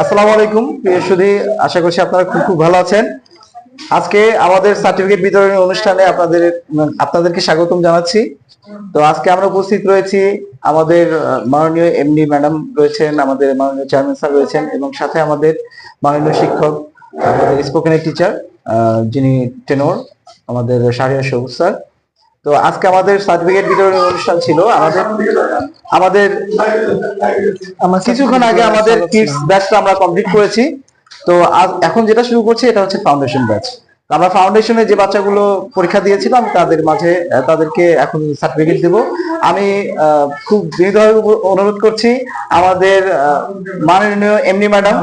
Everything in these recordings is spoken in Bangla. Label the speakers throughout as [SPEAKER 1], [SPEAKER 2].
[SPEAKER 1] আসসালামু আলাইকুম, প্রিয় আশা করছি আপনারা খুব খুব ভালো আছেন। আজকে আমাদের সার্টিফিকেট বিতরণী অনুষ্ঠানে আপনাদের, আপনাদেরকে স্বাগতম জানাচ্ছি। তো আজকে আমরা উপস্থিত রয়েছি আমাদের মাননীয় এমডি ম্যাডাম রয়েছেন, আমাদের মাননীয় চেয়ারম্যান স্যার রয়েছেন এবং সাথে আমাদের মাননীয় শিক্ষক, আমাদের স্পোকেনের টিচার যিনি টেনোর আমাদের শাহরিয়া সবুজ স্যার তো আজকে আমাদের সার্টিফিকেট বিতরণী অনুষ্ঠান ছিল। আমাদের আমাদের আমার কিছুক্ষণ আগে আমাদের কিডস ব্যাচটা আমরা কমপ্লিট করেছি। তো এখন যেটা শুরু করছি এটা হচ্ছে ফাউন্ডেশন ব্যাচ আমরা ফাউন্ডেশনে যে বাচ্চাগুলো পরীক্ষা দিয়েছিলাম তাদের মাঝে তাদেরকে এখন সার্টিফিকেট দেব। আমি খুব বিনীতভাবে অনুরোধ করছি আমাদের মাননীয় এমনি ম্যাডাম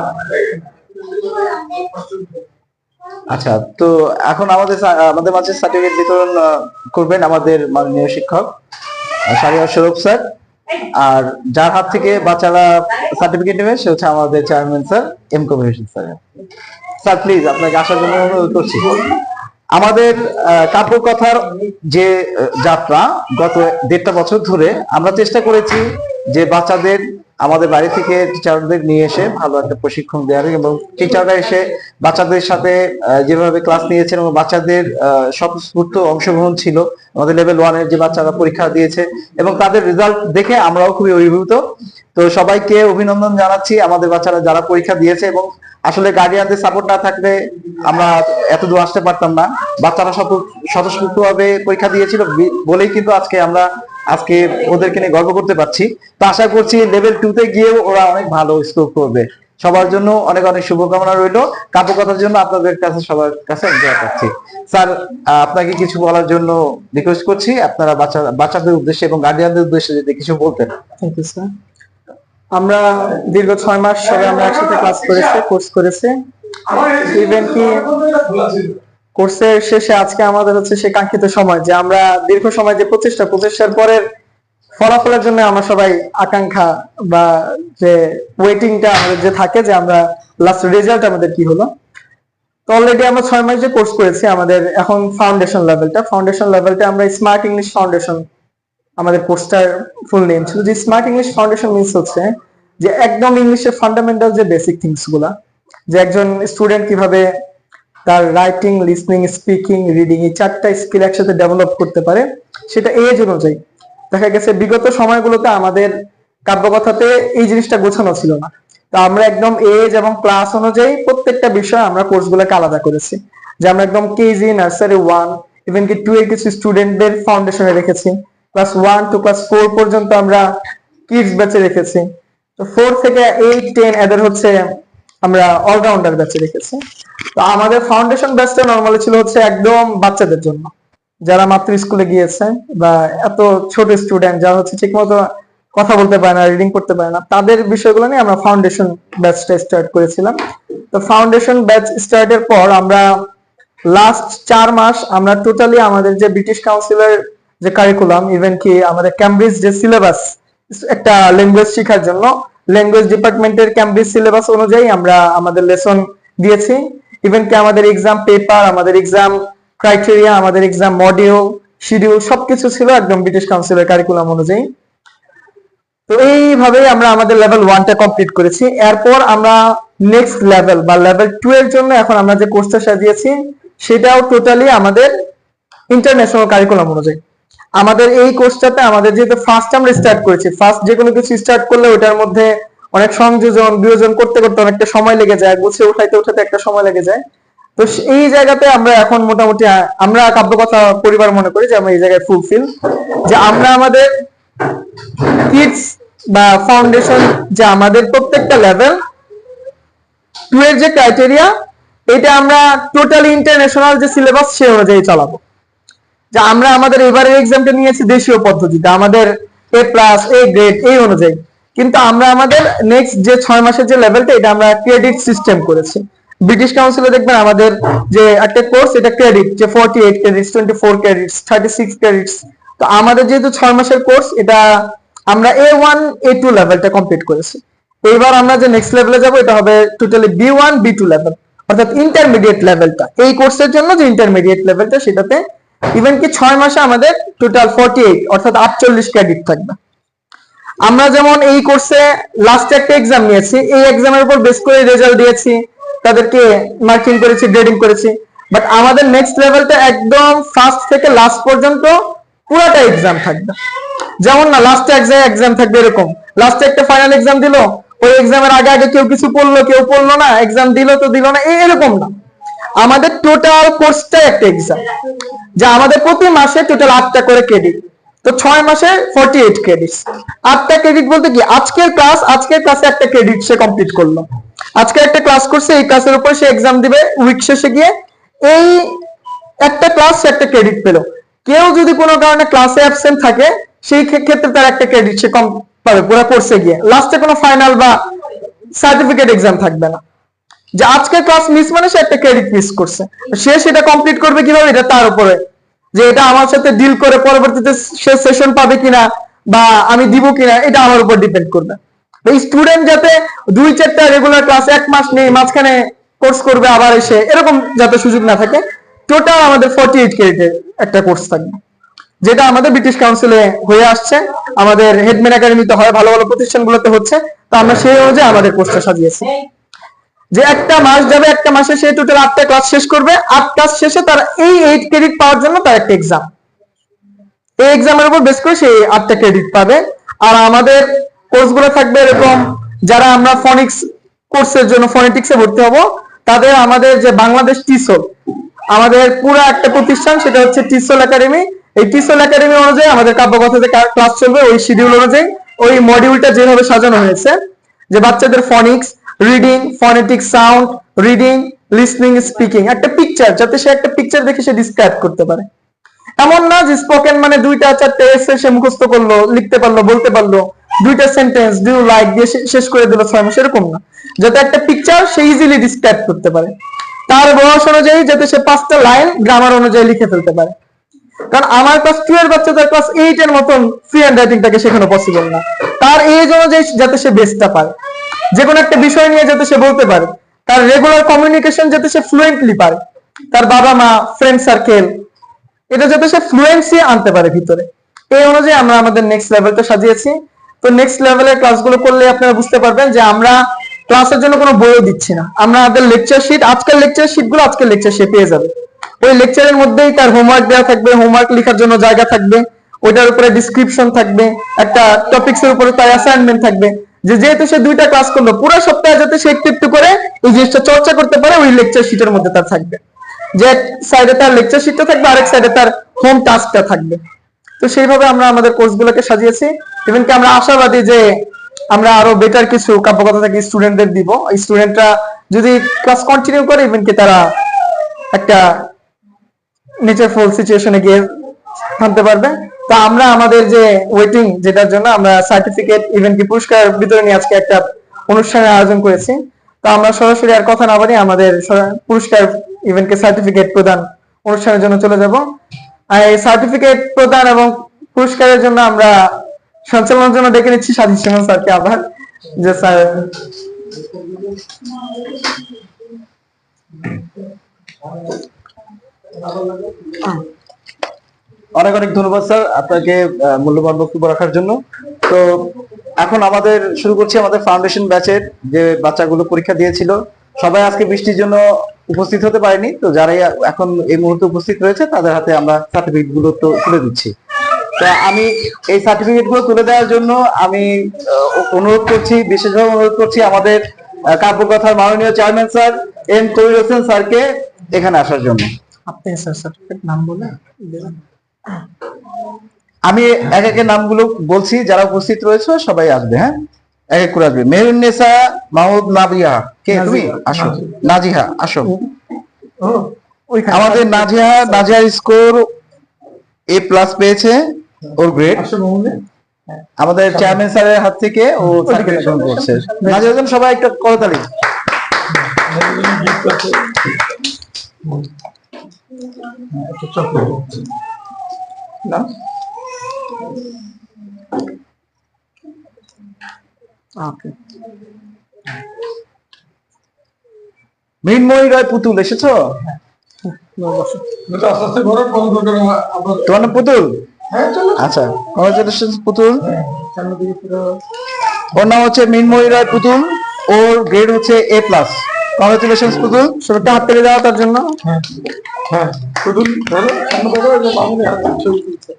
[SPEAKER 1] আচ্ছা তো এখন আমাদের আমাদের মাঝে সার্টিফিকেট বিতরণ করবেন আমাদের মাননীয় শিক্ষক সারিয়া সৌরভ স্যার। আর যার হাত থেকে বাচ্চারা সার্টিফিকেট নেবে সে হচ্ছে আমাদের chairman sir M communication sir. Sir please আপনাকে আসার জন্য অনুরোধ করছি। আমাদের আহ, কাব্যকথার যে যাত্রা গত দেড়টা বছর ধরে আমরা চেষ্টা করেছি যে বাচ্চাদের আমাদের বাড়ি থেকে টিচারদের নিয়ে এসে ভালো একটা প্রশিক্ষণ দেওয়ার এবং টিচাররা এসে বাচ্চাদের সাথে যেভাবে ক্লাস নিয়েছেন এবং বাচ্চাদের স্বতঃস্ফূর্ত অংশগ্রহণ ছিল, আমাদের লেভেল ওয়ানের যে বাচ্চারা পরীক্ষা দিয়েছে এবং তাদের রেজাল্ট দেখে আমরাও খুবই অভিভূত। তো সবাইকে অভিনন্দন জানাচ্ছি আমাদের বাচ্চারা যারা পরীক্ষা দিয়েছে এবং আসলে গার্ডিয়ানদের সাপোর্ট না থাকলে আমরা এত দূর আসতে পারতাম না। বাচ্চারা স্বতঃস্ফূর্ত ভাবে পরীক্ষা দিয়েছিল বলেই কিন্তু আজকে আমরা আজকে ওদেরকে নিয়ে গর্ব করতে পারছি। তো আশা করছি লেভেল টু তে গিয়েও ওরা অনেক ভালো স্কোর করবে। সবার জন্য অনেক অনেক শুভকামনা রইল। কাব্যকথার জন্য আপনাদের কাছে সবার কাছে দোয়া করছি। স্যার আপনাকে কিছু বলার জন্য রিকোয়েস্ট করছি। আপনারা বাচ্চা, বাচ্চাদের উদ্দেশ্যে এবং গার্ডিয়ানদের উদ্দেশ্যে যদি কিছু বলতেন।
[SPEAKER 2] থ্যাংক ইউ স্যার আমরা দীর্ঘ ছয় মাস সবাই আমরা একসাথে ক্লাস করেছি কোর্স করেছি। ইভেন কি? কোর্সের শেষে আজকে আমাদের হচ্ছে সে কাঙ্ক্ষিত সময় যে আমরা দীর্ঘ সময় যে প্রচেষ্টা, প্রচেষ্টার পরের ফলাফলের জন্য আমরা সবাই আকাঙ্ক্ষা বা যে ওয়েটিংটা আমাদের যে থাকে যে আমরা লাস্ট রেজাল্ট আমাদের কি হলো। তো অলরেডি আমরা ছয় মাস যে কোর্স করেছি আমাদের এখন ফাউন্ডেশন লেভেলটা ফাউন্ডেশন লেভেলটা আমরা স্মার্ট ইংলিশ ফাউন্ডেশন আমাদের কোর্সটার ফুল নেম ছিল। যে স্মার্ট ইংলিশ ফাউন্ডেশন মিনস হচ্ছে যে একদম ইংলিশের ফান্ডামেন্টাল যে বেসিক থিংসগুলা, যে একজন স্টুডেন্ট কীভাবে তার রাইটিং লিসনিং স্পিকিং রিডিং এই চারটা স্কিল একসাথে ডেভেলপ করতে পারে, সেটা এজ অনুযায়ী। দেখা গেছে বিগত সময়গুলোতে আমাদের কাব্যকথাতে এই জিনিসটা গোছানো ছিল না। তো আমরা একদম এজ এবং ক্লাস অনুযায়ী প্রত্যেকটা বিষয় আমরা কোর্সগুলোকে আলাদা করেছি। যে আমরা একদম কেজি নার্সারি ওয়ান ইভেন কি টু এর কিছু স্টুডেন্টদের ফাউন্ডেশনে রেখেছি। Class one two class four পর্যন্ত আমরা কিডস ব্যাচে রেখেছি। তো ফোর থেকে এইট টেন এদের হচ্ছে আমরা অলরাউন্ডার ব্যাচে রেখেছি তো আমাদের ফাউন্ডেশন ব্যাচটা নর্মালি ছিল হচ্ছে একদম বাচ্চাদের জন্য। যারা মাত্র স্কুলে গিয়েছে বা এত ছোট স্টুডেন্ট যারা হচ্ছে ঠিকমতো কথা বলতে পারে না রিডিং করতে পারে না, তাদের বিষয়গুলো নিয়ে আমরা ফাউন্ডেশন ব্যাচটা স্টার্ট করেছিলাম। তো ফাউন্ডেশন ব্যাচ স্টার্টের পর আমরা লাস্ট চার মাস আমরা টোটালি আমাদের যে ব্রিটিশ কাউন্সিলের যে কারিকুলাম ইভেন কি আমাদের ক্যামব্রিজ যে সিলেবাস একটা ল্যাঙ্গুয়েজ শেখার জন্য ল্যাঙ্গুয়েজ ডিপার্টমেন্টের ক্যামব্রিজ সিলেবাস অনুযায়ী আমরা আমাদের লেসন দিয়েছি। ইভেন কি আমাদের এক্সাম পেপার আমাদের এক্সাম ক্রাইটেরিয়া আমাদের এক্সাম মডিউল শিডিউল সবকিছু ছিল একদম ব্রিটিশ কাউন্সিলের কারিকুলাম অনুযায়ী। তো এইভাবেই আমরা আমাদের লেভেল ওয়ানটা কমপ্লিট করেছি। এরপর আমরা নেক্সট লেভেল বা লেভেল টু এর জন্য এখন আমরা যে কোর্সটা সাজিয়েছি, সেটাও টোটালি আমাদের ইন্টারন্যাশনাল কারিকুলাম অনুযায়ী। আমাদের এই কোর্সটাতে আমাদের যেহেতু ফার্স্ট আমরা স্টার্ট করেছি ফার্স্ট যে কোনো কিছু স্টার্ট করলে ওটার মধ্যে অনেক সংযোজন, বিয়োজন করতে করতে অনেকটা সময় লেগে যায়, গুছিয়ে উঠাইতে উঠাতে একটা সময় লেগে যায়। তো এই জায়গাতে আমরা এখন মোটামুটি আমরা কাব্যকথা পরিবার মনে করি যে আমরা এই জায়গায় ফুলফিল যে আমরা আমাদের কিডস বা ফাউন্ডেশন যে আমাদের প্রত্যেকটা লেভেল টু এর যে ক্রাইটেরিয়া এটা আমরা টোটালি ইন্টারন্যাশনাল যে সিলেবাস সে অনুযায়ী চালাবো। যে আমরা আমাদের এবারের এক্সামটা নিয়েছি দেশীয় পদ্ধতিতে, আমাদের এ প্লাস এ গ্রেড এই অনুযায়ী। কিন্তু আমরা আমাদের নেক্সট যে ছয় মাসের যে লেভেলটা এটা আমরা ক্রেডিট সিস্টেম করেছি। ব্রিটিশ কাউন্সিলে দেখবেন আমাদের যে একটা কোর্স এটা ক্রেডিট যে forty eight credits twenty four credits thirty six credits তো আমাদের যেহেতু ছয় মাসের কোর্স এটা আমরা এ ওয়ান এ টু লেভেলটা কমপ্লিট করেছি। এইবার আমরা যে নেক্সট লেভেলে যাব, এটা হবে totally B one B two level অর্থাৎ ইন্টারমিডিয়েট লেভেলটা এই কোর্সের জন্য যে ইন্টারমিডিয়েট লেভেলটা সেটাতে ইভেন কি ছয় মাসে আমাদের টোটাল ফোরটি এইট অর্থাৎ আটচল্লিশ ক্রেডিট থাকবে। আমরা যেমন এই কোর্সে লাস্টে একটা এক্সাম নিয়েছি, এই এক্সামের উপর বেস করে রেজাল্ট দিয়েছি, তাদেরকে মার্কিং করেছি গ্রেডিং করেছি বাট আমাদের নেক্সট লেভেলটা একদম ফার্স্ট থেকে লাস্ট পর্যন্ত পুরাটা এক্সাম থাকবে। যেমন না লাস্টে এক জায়গায় এক্সাম থাকবে এরকম। লাস্টে একটা ফাইনাল এক্সাম দিল, ওই এক্সামের আগে আগে কেউ কিছু পড়ল, কেউ পড়ল না এক্সাম দিল তো দিল না এরকম না। আমাদের টোটাল কোর্সটা একটা এক্সাম যা আমাদের প্রতি মাসে টোটাল আটটা করে ক্রেডিট তো ছয় মাসে ফর্টি এইট ক্রেডিট আটটা ক্রেডিট বলতে কি? আজকের ক্লাস আজকের ক্লাসে একটা ক্রেডিট সে কমপ্লিট করল। আজকে একটা ক্লাস করছে, এই ক্লাসের উপর সে এক্সাম দিবে উইক শেষে গিয়ে এই একটা ক্লাস সে একটা ক্রেডিট পেল। কেউ যদি কোনো কারণে ক্লাসে অ্যাবসেন্ট থাকে, সেই ক্ষেত্রে তার একটা ক্রেডিট সে কম পাবে পুরো কোর্সে গিয়ে। লাস্টে কোনো ফাইনাল বা সার্টিফিকেট এক্সাম থাকবে না। যে আজকের ক্লাস মিস মানে সে একটা ক্রেডিট মিস করছে। সে সেটা কমপ্লিট করবে কীভাবে? এটা তার উপরে। যে এটা আমার সাথে ডিল করে পরবর্তীতে সে সেশন পাবে কিনা বা আমি দিব কিনা, এটা আমার উপর ডিপেন্ড করবে। এই স্টুডেন্ট যাতে দুই চারটা রেগুলার ক্লাস এক মাস নেই, মাঝখানে কোর্স করবে আবার এসে, এরকম যাতে সুযোগ না থাকে টোটাল আমাদের ফর্টি এইট ক্রেডিটের একটা কোর্স থাকবে। যেটা আমাদের ব্রিটিশ কাউন্সিলে হয়ে আসছে। আমাদের হেডম্যান একাডেমিতে হয়, ভালো ভালো প্রতিষ্ঠানগুলোতে হচ্ছে। তো আমরা সেই অনুযায়ী আমাদের কোর্সটা সাজিয়েছি। যে একটা মাস যাবে, একটা মাসে সে টোটাল আটটা ক্লাস শেষ করবে, আট ক্লাস শেষে তার এই এইট ক্রেডিট পাওয়ার জন্য তার একটা এক্সাম এই এক্সামের উপর বেস করে সে আটটা ক্রেডিট পাবে। আর আমাদের কোর্সগুলো থাকবে এরকম, যারা আমরা ফনিক্স কোর্সের জন্য ফনেটিক্সে ভর্তি হব, তাদের আমাদের যে বাংলাদেশ টিসোল আমাদের পুরো একটা প্রতিষ্ঠান সেটা হচ্ছে টিসোল একাডেমি এই টিসোল একাডেমি অনুযায়ী আমাদের কাব্যকথাতে ক্লাস চলবে, ওই শিডিউল অনুযায়ী, ওই মডিউলটা যেভাবে সাজানো হয়েছে, যে বাচ্চাদের phonics reading phonetic sound reading listening speaking একটা পিকচার যাতে সে একটা পিকচার দেখে সে ডিসক্রাইব করতে পারে। এমন না যে স্পোকেন মানে দুইটা, চারটে এসে সে মুখস্থ করল, লিখতে পারল, বলতে পারল। দুইটা সেন্টেন্স ডিউ লাইক দিয়ে শেষ করে দিল ছয় মাস, এরকম না। যাতে একটা পিকচার সে ইজিলি ডিসক্রাইব করতে পারে। তার বয়স অনুযায়ী যাতে সে পাঁচটা লাইন গ্রামার অনুযায়ী লিখে ফেলতে পারে। কারণ আমার ক্লাস টু এর বাচ্চাদের ক্লাস এইট এর মতন ফ্রি হ্যান্ড রাইটিংটাকে শেখানো পসিবল না। তার এজ অনুযায়ী যাতে সে বেস্টটা পারে যে কোনো একটা বিষয় নিয়ে যাতে সে বলতে পারে। তার রেগুলার কমিউনিকেশন যাতে সে ফ্লুয়েন্টলি পারে। তার বাবা মা ফ্রেন্ড সার্কেল এটা যাতে সে ফ্লুয়েন্সি আনতে পারে ভিতরে। এই অনুযায়ী আমরা আমাদের নেক্সট লেভেলটা সাজিয়েছি। তো নেক্সট লেভেলের ক্লাসগুলো করলে আপনারা বুঝতে পারবেন যে আমরা ক্লাসের জন্য কোনো বইও দিচ্ছি না। আমরা আমাদের লেকচার শিট আজকের লেকচার শিটগুলো আজকের লেকচার সে পেয়ে যাবে। ওই লেকচারের মধ্যেই তার হোমওয়ার্ক দেওয়া থাকবে হোমওয়ার্ক লেখার জন্য জায়গা থাকবে, ওইটার উপরে ডিসক্রিপশন থাকবে, একটা টপিক্স এর উপরে তার অ্যাসাইনমেন্ট থাকবে। যে যেহেতু সে দুইটা ক্লাস করল, পুরো সপ্তাহে যাতে সে একটু একটু করে এই জিনিসটা চর্চা করতে পারে, ওই লেকচার শিটের মধ্যে তার থাকবে। যে এক সাইডে তার লেকচার শিটটা থাকবে, আরেক সাইডে তার হোম টাস্কটা থাকবে। তো সেইভাবে আমরা আমাদের কোর্সগুলোকে সাজিয়েছি। ইভেন কি আমরা আশাবাদী যে আমরা আরও বেটার কিছু কাব্যকথা থেকে স্টুডেন্টদের দিব স্টুডেন্টরা যদি ক্লাস কন্টিনিউ করে ইভেন কি তারা একটা নিচের ফুল সিচুয়েশনে গিয়ে থামতে পারবে। তো আমরা আমাদের যে ওয়েটিং যেটার জন্য আমরা সার্টিফিকেট ইভেন কি পুরস্কার বিতরণী আজকে একটা অনুষ্ঠানের আয়োজন করেছি, তো আমরা সরাসরি আর কথা না বলি আমাদের পুরস্কার ইভেন কি সার্টিফিকেট প্রদান অনুষ্ঠানের জন্য চলে যাব। আর এই সার্টিফিকেট প্রদান এবং পুরস্কারের জন্য আমরা সঞ্চালনের জন্য ডেকে নিচ্ছি সাজিদ সুমন স্যারকে আবার। যে স্যার
[SPEAKER 1] অনেক অনেক ধন্যবাদ, স্যার, আপনাকে মূল্যবান বক্তব্য রাখার জন্য। তো এখন আমাদের শুরু করছি আমাদের ফাউন্ডেশন ব্যাচের যে বাচ্চাগুলো পরীক্ষা দিয়েছিল। সবাই আজকে বৃষ্টির জন্য উপস্থিত হতে পারেনি, তো যারাই এখন এই মুহূর্তে উপস্থিত রয়েছে, তাদের হাতে আমরা সার্টিফিকেটগুলো তো তুলে দিচ্ছি। তো আমি এই সার্টিফিকেটগুলো তুলে দেওয়ার জন্য আমি অনুরোধ করছি, বিশেষভাবে অনুরোধ করছি আমাদের কাব্যকথার মাননীয় চেয়ারম্যান স্যার, এম তৈর হোসেন স্যারকে এখানে আসার জন্য।
[SPEAKER 2] আপনি, স্যার সার্টিফিকেট নাম বলে
[SPEAKER 1] আমি এক একের নামগুলো বলছি যারা উপস্থিত রয়েছে সবাই আসবে হ্যাঁ? এক এক করে আসবে। মেহরুন্নেসা মাহমুদ নাবিয়া কে তুমি? আসো।
[SPEAKER 2] নাজিহা।
[SPEAKER 1] নাজিহা আসো। আমাদের নাজিহা নাজিহার স্কোর এ প্লাস পেয়েছে ওর গ্রেড আমাদের চেয়ারম্যান স্যারের হাত থেকে ও সার্টিফিকেট গ্রহণ করছে। নাজিহার জন্য সবাই একটা করতালি
[SPEAKER 2] না? ওকে
[SPEAKER 1] মৃন্ময়ী রায় পুতুল এসেছ? তোমার নাম পুতুল?
[SPEAKER 3] হ্যাঁ
[SPEAKER 1] আচ্ছা কংগ্রেচুলেশন পুতুল।
[SPEAKER 3] হ্যাঁ,
[SPEAKER 1] ওর নাম হচ্ছে মিনময়ী রায় পুতুল। ওর গ্রেড হচ্ছে এ প্লাস কংগ্রেচুলেশন পুতুল
[SPEAKER 2] সবাইকে হাত পেরে দেওয়া তার জন্য।
[SPEAKER 3] হ্যাঁ হ্যাঁ পুতুল ধরো সামনে দেখো এই যে মামুনি হাতে ছবি তুলছে।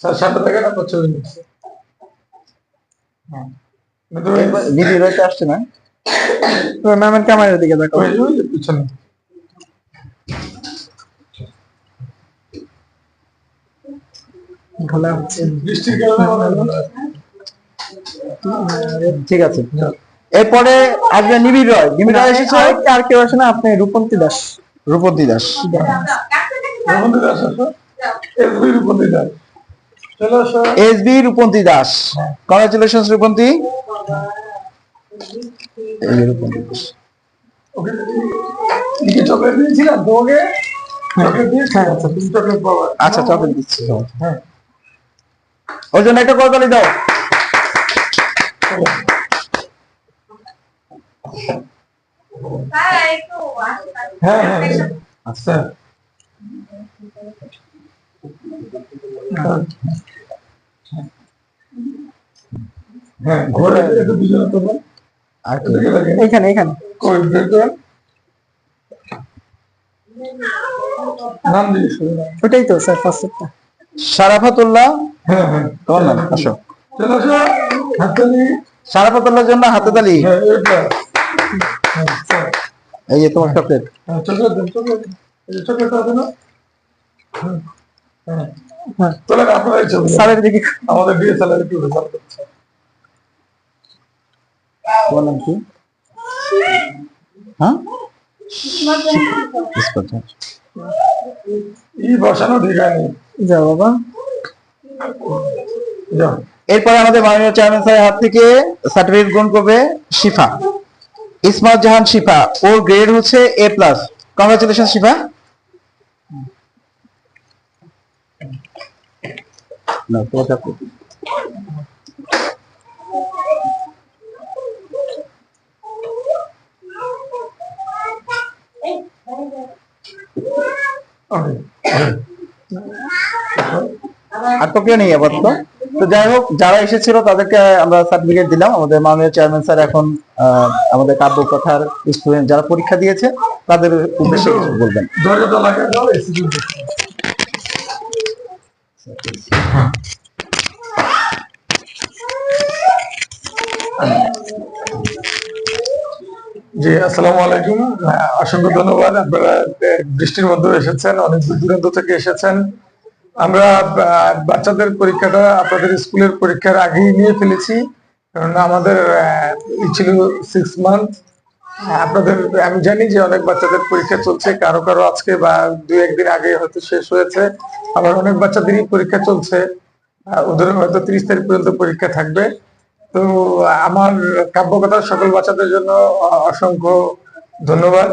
[SPEAKER 3] স্যার সামনে দেখেন আপনার ছবি নিচ্ছে হ্যাঁ।
[SPEAKER 1] রয়েছে আসছে না?
[SPEAKER 2] ম্যামের ক্যামেরার দিকে দেখো।
[SPEAKER 3] পিছনে।
[SPEAKER 2] ঘোলা হচ্ছে।
[SPEAKER 3] বৃষ্টির কারণে।
[SPEAKER 1] ঠিক আছে। এরপরে আসবে নিবিড় রয়। নিবিড় রয় এসেছে।
[SPEAKER 2] আর আর কেউ আসে না আপনি রূপন্তী দাস।
[SPEAKER 1] রূপন্তী দাস।
[SPEAKER 3] দাস আসো এসবি দাস।
[SPEAKER 1] রূপন্তী দাস। কংগ্রেচুলেশন রূপন্তী। রূপন্তী দাস।
[SPEAKER 2] হ্যাঁ।
[SPEAKER 3] আচ্ছা তুমি
[SPEAKER 1] আচ্ছা চকলেট দিচ্ছি।
[SPEAKER 3] হ্যাঁ।
[SPEAKER 1] ওর জন্য একটা করতালি দাও।
[SPEAKER 3] হ্যাঁ হ্যাঁ। হ্যাঁ। আচ্ছা। হ্যাঁ ঘরে। বের করেন নাম
[SPEAKER 2] ওটাই তো স্যার ফার্স্টটা
[SPEAKER 1] সারাফাতুল্লাহ
[SPEAKER 3] হ্যাঁ হ্যাঁ।
[SPEAKER 1] তোমার নাম আসো। সারাফাতুল্লাহর জন্য হাতে তালি
[SPEAKER 3] হ্যাঁ
[SPEAKER 1] এই যে তোমার চকলেট
[SPEAKER 3] আমাদের একটু রেজাল্ট করছে
[SPEAKER 1] তোমার নাম কি? হ্যাঁ।
[SPEAKER 3] ই বসানো ঠিক হয়নি
[SPEAKER 2] যাও বাবা।
[SPEAKER 3] যাও
[SPEAKER 1] এরপরে আমাদের মাননীয় চেয়ারম্যান স্যারের হাত থেকে সার্টিফিকেট গ্রহণ করবে শিফা। ইসমাত জাহান শিফা ওর গ্রেড হচ্ছে এ প্লাস কংগ্রাচুলেশন শিফা। না তোমার চাপ নেই।
[SPEAKER 3] ওকে
[SPEAKER 1] আর তো কেউ নেই আপাতত। তো যাই হোক, যারা এসেছিল তাদেরকে আমরা সার্টিফিকেট দিলাম। আমাদের মাননীয় চেয়ারম্যান স্যার এখন আমাদের কাব্য কথার স্টুডেন্ট যারা পরীক্ষা দিয়েছে, তাদের উদ্দেশ্যে কিছু বলবেন।
[SPEAKER 3] দরজাটা লাগিয়ে দাও এসি চলছে জি, আসসালামু আলাইকুম। অসংখ্য ধন্যবাদ আপনারা বৃষ্টির মধ্যে এসেছেন, অনেক দূর দূরান্ত থেকে এসেছেন। আমরা বাচ্চাদের পরীক্ষাটা আপনাদের স্কুলের পরীক্ষার আগেই নিয়ে ফেলেছি কারণ আমাদের ছিল সিক্স মান্থ আপনাদের, আমি জানি যে অনেক বাচ্চাদের পরীক্ষা চলছে, কারও কারও আজকে বা দুই, একদিন আগে হয়তো শেষ হয়েছে। আবার অনেক বাচ্চাদেরই পরীক্ষা চলছে ওদের হয়তো তিরিশ তারিখ পর্যন্ত পরীক্ষা থাকবে। তো, আমার কাব্যকথার সকল বাচ্চাদের জন্য অসংখ্য ধন্যবাদ।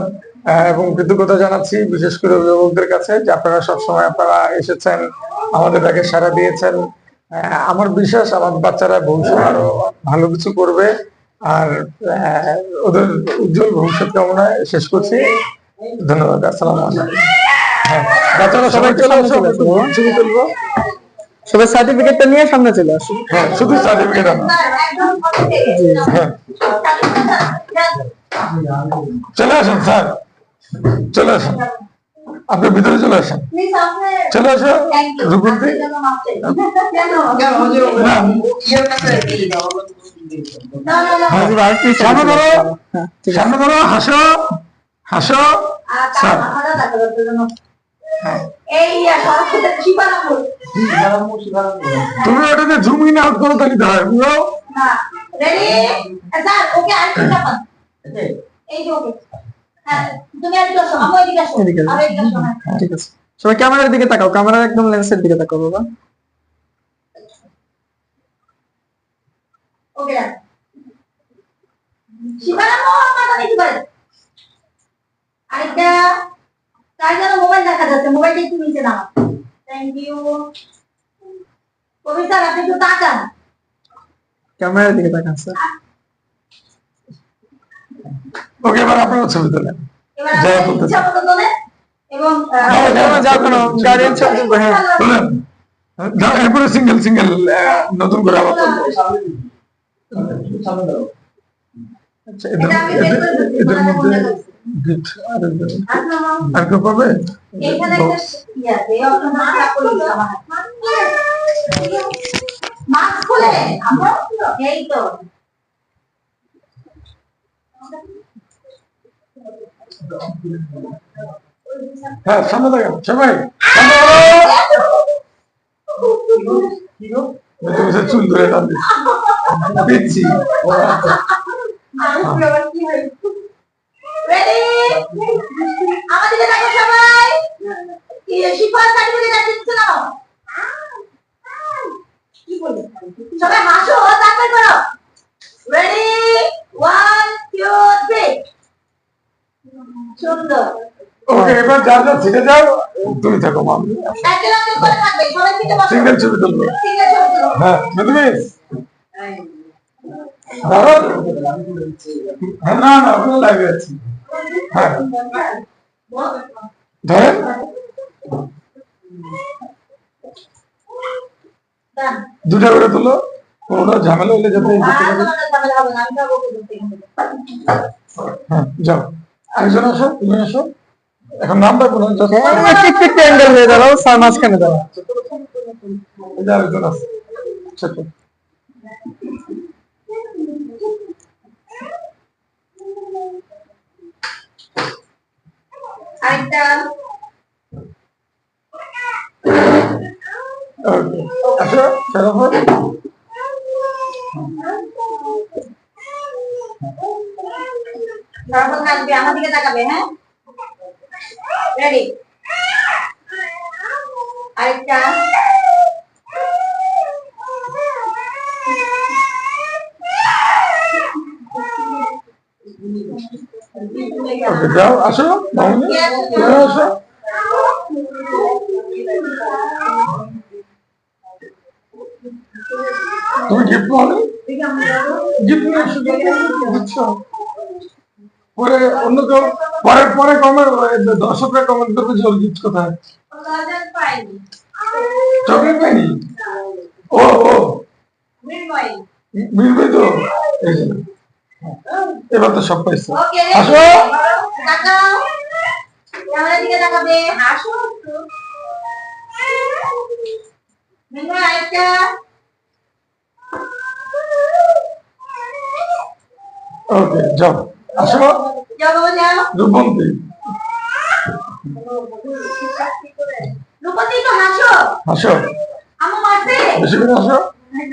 [SPEAKER 3] এবং কৃতজ্ঞতা জানাচ্ছি বিশেষ করে অভিভাবকদের কাছে যে আপনারা সবসময় আপনারা এসেছেন, আমাদের তাকে সাড়া দিয়েছেন। আমার বিশ্বাস আমার বাচ্চারা ভবিষ্যৎ আরও ভালো কিছু করবে। আর ওদের উজ্জ্বল ভবিষ্যৎ কামনায় শেষ করছি। ধন্যবাদ, আসসালামু আলাইকুম। হ্যাঁ বাচ্চারা সবাই চলে আসো
[SPEAKER 2] সবাই সার্টিফিকেটটা নিয়ে সামনে চলে আসুন
[SPEAKER 3] হ্যাঁ শুধু সার্টিফিকেট আনো। চলে আসুন স্যার। চলে আসুন। আপনি ভিতরে চলে আসেন। চলে আসো।
[SPEAKER 2] কি
[SPEAKER 3] সামনে ধরো।
[SPEAKER 2] হ্যাঁ
[SPEAKER 3] সামনে ধরো। হাসো। হাসো। তুমি ওটাতে জুম ইন আউট করো তাহলে হয়
[SPEAKER 2] এদিকে আসো। হ্যাঁ, ঠিক আছে। সবাই ক্যামেরার দিকে তাকাও ক্যামেরার একদম লেন্সের দিকে তাকাও বাবা।
[SPEAKER 4] আরেকটা। তার জন্য মোবাইল দেখা যাচ্ছে। মোবাইলটা একটু নিচে নাও থ্যাংক ইউ কবিতা আপনি একটু তাকান।
[SPEAKER 2] ক্যামেরার দিকে তাকান স্যার।
[SPEAKER 3] ওকে এবার আপনারা ছবি তোলেন।
[SPEAKER 4] এবং
[SPEAKER 3] হ্যাঁ, হ্যাঁ,
[SPEAKER 2] হ্যাঁ
[SPEAKER 3] এরপরে সিঙ্গেল সিঙ্গেল নতুন করে আবার আচ্ছা, এদের মধ্যে আর কেউ পাবে
[SPEAKER 4] এখানে একটা আছে, এই অপশনটা আমরা করে দিলাম আমার হাতে। মাস্ক খুলে আমরা এই তো
[SPEAKER 3] হ্যাঁ সামনে দেখেন সবাই চুল ধরে টান
[SPEAKER 4] কি শিফা সার্টিফিকেট আছে দিচ্ছে না। কি বলি সবাই হাসো তারপর করো। রেডি ওয়ান টু থ্রি সুন্দর।
[SPEAKER 3] ওকে এবার যাও তুমি থাকো মাম সিঙ্গেল ছবি তুলবো। হ্যাঁ বুঝলি হ্যাঁ না না ওখানে লাগে হ্যাঁ। ধরেন দুটা করে তুলো। কোনোটা ঝামেলা হলে যাতে।
[SPEAKER 4] কোনো
[SPEAKER 3] হ্যাঁ যাও। আরেকজন আসো তুমি আসো। এখন নামটা কোনো
[SPEAKER 2] হ্যাঁ, অ্যাঙ্গেল হয়ে দাঁড়াও স্যার মাঝখানে দাঁড়াও।
[SPEAKER 3] আরেকজন আছে।
[SPEAKER 4] আরেকটা।
[SPEAKER 3] ওকে আসো শরাফত
[SPEAKER 4] তারপর কাটবে আমার দিকে তাকাবে হ্যাঁ রেডি আরেকটা
[SPEAKER 3] ওকে যাও আসো মামনি তুমি আসো গিফট নিয়ে এসো বুঝছ? পরে অন্য কেউ পরে পরে কমেন্ট দর্শকরা কমেন্ট করবে যে গিফট কোথায়? চকলেট পাইনি? ও ও। মিলবে তো? এবার তো সব পাইছে।
[SPEAKER 4] ওকে
[SPEAKER 3] আসো। ওকে যাও। আসো। রূপবন্তী
[SPEAKER 4] রূপতি তো হাসো
[SPEAKER 3] আসো।
[SPEAKER 4] আমার মারবে
[SPEAKER 3] বেশি করে আসো।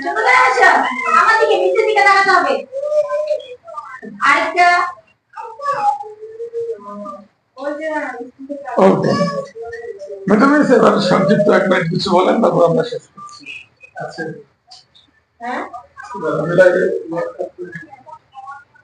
[SPEAKER 4] ছোট করে হাসো আমার দিকে নিচের দিকে তাকাতে হবে। আরেকটা।
[SPEAKER 3] ওকে ম্যাডাম এবার সংক্ষিপ্ত এক মিনিট কিছু বলেন তারপর আমরা শেষ করছি। আচ্ছা।
[SPEAKER 4] হ্যাঁ?